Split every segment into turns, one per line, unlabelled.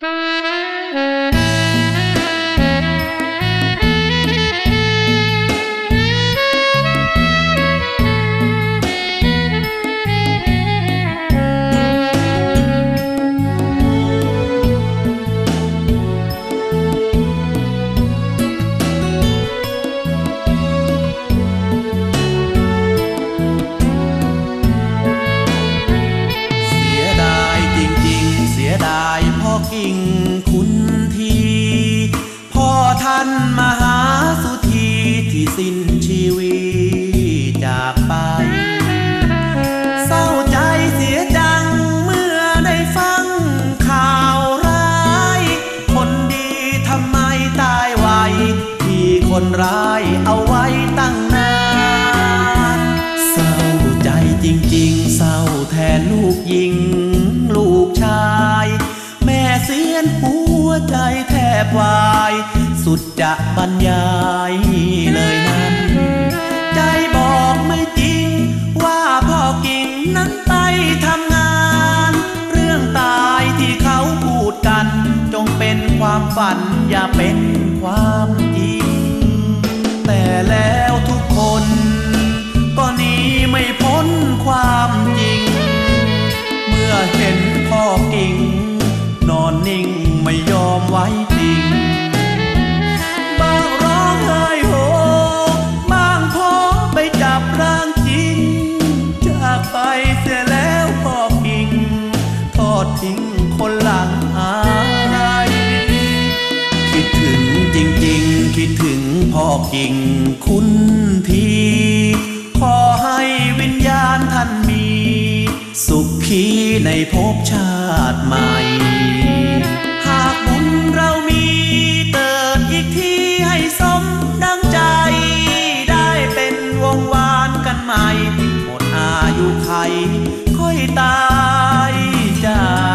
Thank พ่อกิ่งคุณที พ่อท่านมหาสุธีที่สิ้นชีวิตจากไป เศร้าใจเสียจังเมื่อได้ฟังข่าวร้าย คนดีทำไมตายไวที่คนร้าย ใจแทบวาย สุดจะบรรยายเลยนั้น ใจบอกไม่จริง ว่าพ่อกิ่งนั้นไปทำงาน เรื่องตายที่เขาพูดกัน จงเป็นความฝันอย่าเป็นความจริง แต่แล้วทุกคน ก็หนีไม่พ้นความจริง เมื่อเห็นพ่อกิ่งนอนนิ่ง งพ่อกิ่งคุณทีขอให้วิญญาณท่านมี สุขีในภพชาติใหม่ หากบุญเรามีเติดอีกทีให้สมดังใจ ได้เป็นวงวานกันใหม่ หมดอายุไขค่อยตายจาก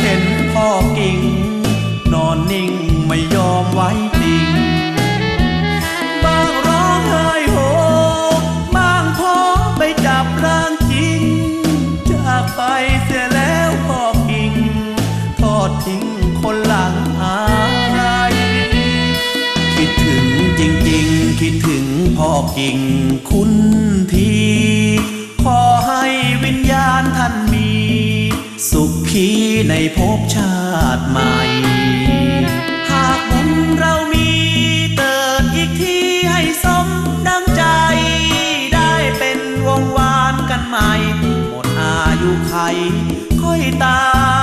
เห็นพ่อกิ่ง นอนนิ่งไม่ยอมไว้ติงบางร้องไห้โฮบางพอไปจับร่างจริง จากไปเสียแล้วพ่อกิ่ง ทอดทิ้งคนหลังอายคิดถึงจริงๆ คิดถึงพ่อกิ่งคุณทีขอให้วิญญาณท่านมี สุขี ในภพชาติใหม่ หากบุญเรามีเติดอีกทีให้สมดังใจ ได้เป็นวงวานกันใหม่ หมดอายุไขค่อยตาย